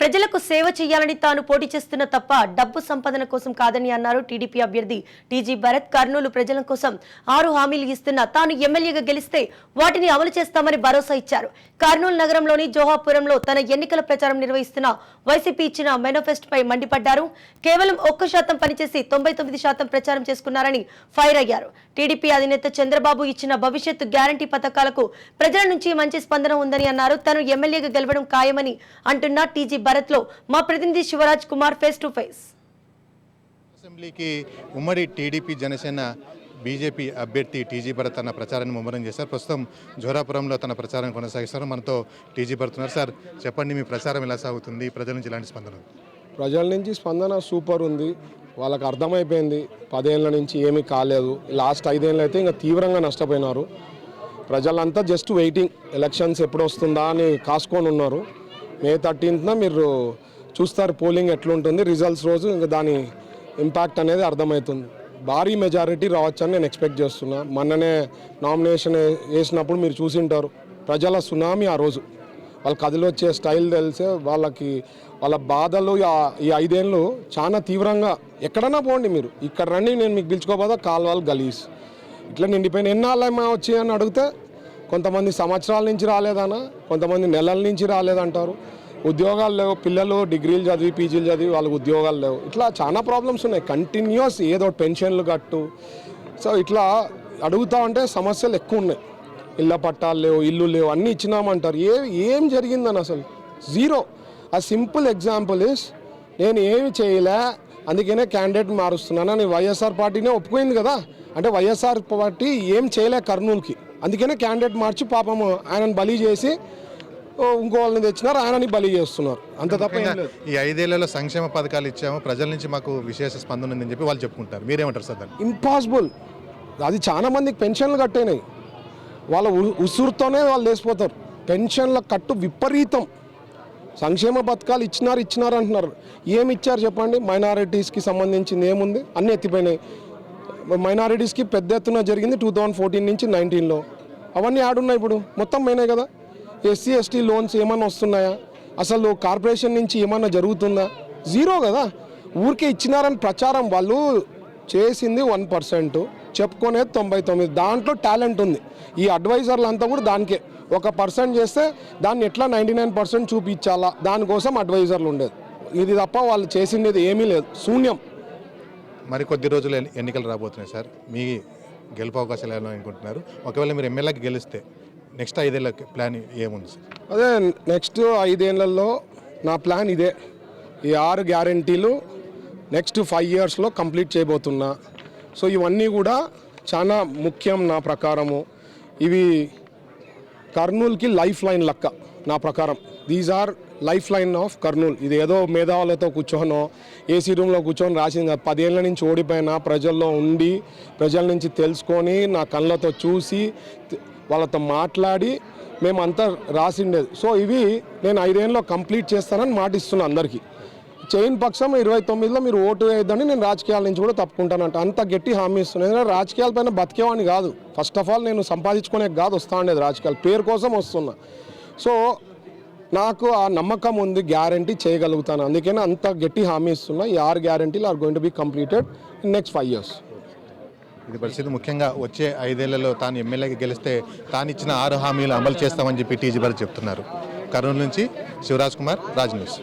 ప్రజలకు సేవ చేయాలని తాను పోటీ చేస్తున్న తప్ప డబ్బు సంపాదన కోసం కాదని అన్నారు టీడీపీ అభ్యర్థి టీజీ భరత్. కర్నూలు ప్రజల కోసం ఆరు హామీలు ఇస్తున్న తాను ఎమ్మెల్యేగా గెలిస్తే వాటిని అమలు చేస్తామని భరోసా ఇచ్చారు. కర్నూలు నగరంలోని జోహాపురంలో తన ఎన్నికల ప్రచారం నిర్వహిస్తున్న వైసీపీ ఇచ్చిన మేనిఫెస్టోపై మండిపడ్డారు. కేవలం ఒక్క శాతం పనిచేసి తొంభై తొమ్మిది శాతం ప్రచారం చేసుకున్నారని ఫైర్ అయ్యారు. టీడీపీ అధినేత చంద్రబాబు ఇచ్చిన భవిష్యత్తు గ్యారంటీ పథకాలకు ప్రజల నుంచి మంచి స్పందన ఉందని అన్నారు. తను ఎమ్మెల్యేగా గెలవడం ఖాయమని అంటున్న టీజీ భరత్లో మా ప్రతినిధి Shivraj Kumar face to face అసెంబ్లీకి ఉమ్మడి టీడీపీ జనసేన బీజేపీ అభ్యర్థి టీజీ భరత్ తన ప్రచారాన్ని ముమ్మరం చేశారు. ప్రస్తుతం జోరాపురంలో తన ప్రచారం కొనసాగిస్తారు మనతో టీజీ భరత్ ఉన్నారు. సార్ చెప్పండి మీ ప్రచారం ఎలా సాగుతుంది? ప్రజల నుంచి ఎలాంటి స్పందన? ప్రజల నుంచి స్పందన సూపర్ ఉంది. వాళ్ళకి అర్థమైపోయింది. పదేళ్ళ నుంచి ఏమీ కాలేదు. లాస్ట్ ఐదేళ్ళు అయితే ఇంకా తీవ్రంగా నష్టపోయినారు. ప్రజలంతా జస్ట్ వెయిటింగ్ ఎలక్షన్స్ ఎప్పుడు వస్తుందా అని కాసుకొని ఉన్నారు. మే థర్టీన్త్న మీరు చూస్తారు పోలింగ్ ఎట్లుంటుంది రిజల్ట్స్ రోజు ఇంకా దాని ఇంపాక్ట్ అనేది అర్థమవుతుంది. భారీ మెజారిటీ రావచ్చని నేను ఎక్స్పెక్ట్ చేస్తున్నా. మొన్ననే నామినేషన్ వేసినప్పుడు మీరు చూసింటారు. ప్రజల సునామీ ఆ రోజు. వాళ్ళ కథలు వచ్చే స్టైల్ తెలిసే వాళ్ళకి వాళ్ళ బాధలు ఈ ఐదేళ్ళు చాలా తీవ్రంగా ఎక్కడన్నా పోండి మీరు. ఇక్కడ రండి నేను మీకు పిలుచుకోబోదా కాలువలు గలీస్ ఇట్లా నిండిపోయిన ఎన్నాళ్ళేమో వచ్చి అని అడిగితే కొంతమంది సంవత్సరాల నుంచి రాలేదనా కొంతమంది నెలల నుంచి రాలేదంటారు. ఉద్యోగాలు లేవు పిల్లలు డిగ్రీలు చదివి పీజీలు చదివి వాళ్ళకి ఉద్యోగాలు లేవు. ఇట్లా చాలా ప్రాబ్లమ్స్ ఉన్నాయి. కంటిన్యూస్ ఏదో పెన్షన్లు కట్టు. సో ఇట్లా అడుగుతా ఉంటే సమస్యలు ఎక్కువ ఉన్నాయి. ఇళ్ళ పట్టాలు లేవు ఇల్లు లేవు అన్నీ ఇచ్చినామంటారు. ఏ ఏం జరిగిందని అసలు? జీరో ఆ సింపుల్ ఎగ్జాంపుల్ ఇస్ నేను ఏమి చేయలే అందుకనే క్యాండిడేట్ మారుస్తున్నాను అని వైఎస్ఆర్ పార్టీనే ఒప్పుకోయింది కదా. అంటే వైఎస్ఆర్ పార్టీ ఏం చేయలే కర్నూలుకి. అందుకనే క్యాండిడేట్ మార్చి పాపము ఆయనను బలి చేసి ఇంకో వాళ్ళని తెచ్చినారు ఆయనని బలి చేస్తున్నారు. అంత తప్ప ఈ ఐదేళ్ళలో సంక్షేమ పథకాలు ఇచ్చాము ప్రజల నుంచి మాకు విశేష స్పందన ఉందని చెప్పి వాళ్ళు చెప్పుకుంటారు. మీరేమంటారు సార్ దాన్ని? ఇంపాసిబుల్ అది చాలా మందికి పెన్షన్లు కట్టేనాయి. వాళ్ళ ఉసురుతోనే వాళ్ళు లేచిపోతారు. పెన్షన్ల కట్టు విపరీతం. సంక్షేమ పథకాలు ఇచ్చినారు ఇచ్చినారు అంటున్నారు. ఏమి ఇచ్చారు చెప్పండి? మైనారిటీస్కి సంబంధించింది ఏముంది? అన్నీ ఎత్తిపోయినాయి. మైనారిటీస్కి పెద్ద ఎత్తున జరిగింది టూ థౌజండ్ ఫోర్టీన్ నుంచి నైన్టీన్లో. అవన్నీ ఆడున్నాయి ఇప్పుడు. మొత్తం పోయినాయి కదా. ఎస్సీ ఎస్టీ లోన్స్ ఏమన్నా వస్తున్నాయా? అసలు కార్పొరేషన్ నుంచి ఏమన్నా జరుగుతుందా? జీరో కదా. ఊరికే ఇచ్చినారని ప్రచారం వాళ్ళు చేసింది వన్ పర్సెంట్. చెప్పుకునేది తొంభై తొమ్మిది. దాంట్లో టాలెంట్ ఉంది. ఈ అడ్వైజర్లు అంతా కూడా దానికే. ఒక పర్సెంట్ చేస్తే దాన్ని ఎట్లా నైంటీ నైన్ పర్సెంట్ చూపించాలా? దానికోసం అడ్వైజర్లు ఉండేది. ఇది తప్ప వాళ్ళు చేసిండేది ఏమీ లేదు. శూన్యం. మరి కొద్ది రోజులు ఎన్నికలు రాబోతున్నాయి సార్. మీ గెలుపు అవకాశాలు ఎలా అనుకుంటున్నారు? ఒకవేళ మీరు ఎమ్మెల్యేకి గెలిస్తే నెక్స్ట్ ఐదేళ్ళ ప్లాన్ ఏముంది సార్? అదే నెక్స్ట్ ఐదేళ్ళలో నా ప్లాన్ ఇదే. ఈ ఆరు గ్యారంటీలు నెక్స్ట్ ఫైవ్ ఇయర్స్లో కంప్లీట్ చేయబోతున్నా. సో ఇవన్నీ కూడా చాలా ముఖ్యం నా ప్రకారము. ఇవి కర్నూలుకి లైఫ్ లైన్ లెక్క నా ప్రకారం. These are life line of Kurnool. ఇది ఏదో మేధావులతో కూర్చోనో ఏసీ రూమ్లో కూర్చొని రాసింది కాదు. పదేళ్ళ నుంచి ఓడిపోయినా ప్రజల్లో ఉండి ప్రజల నుంచి తెలుసుకొని నా కళ్ళతో చూసి వాళ్ళతో మాట్లాడి మేమంతా రాసిండేది. సో ఇవి నేను ఐదేళ్ళలో కంప్లీట్ చేస్తానని మాటిస్తున్నాను అందరికీ. చైన్ పక్షం ఇరవై తొమ్మిదిలో మీరు ఓటు వేయద్దని నేను రాజకీయాల నుంచి కూడా తప్పుకుంటానంట. అంత గట్టి హామీ ఇస్తున్నాను ఎందుకంటే రాజకీయాల పైన బతికేవాడిని కాదు. ఫస్ట్ ఆఫ్ ఆల్ నేను సంపాదించుకునే కాదు వస్తా ఉండేది రాజకీయాలు. పేరు కోసం వస్తున్నా. సో నాకు ఆ నమ్మకం ఉంది గ్యారంటీ చేయగలుగుతాను. అందుకని అంత గట్టి హామీ ఇస్తున్నా. ఈ ఆరు గ్యారంటీలు are going to be completed in next five years. ఇది పరిస్థితి. ముఖ్యంగా వచ్చే ఐదేళ్ళలో తాను ఎమ్మెల్యేకి గెలిస్తే తాను ఇచ్చిన ఆరు హామీలు అమలు చేస్తామని చెప్పి టీజీ చెప్తున్నారు. కర్నూలు నుంచి శివరాజ్ కుమార్ రాజ్ న్యూస్.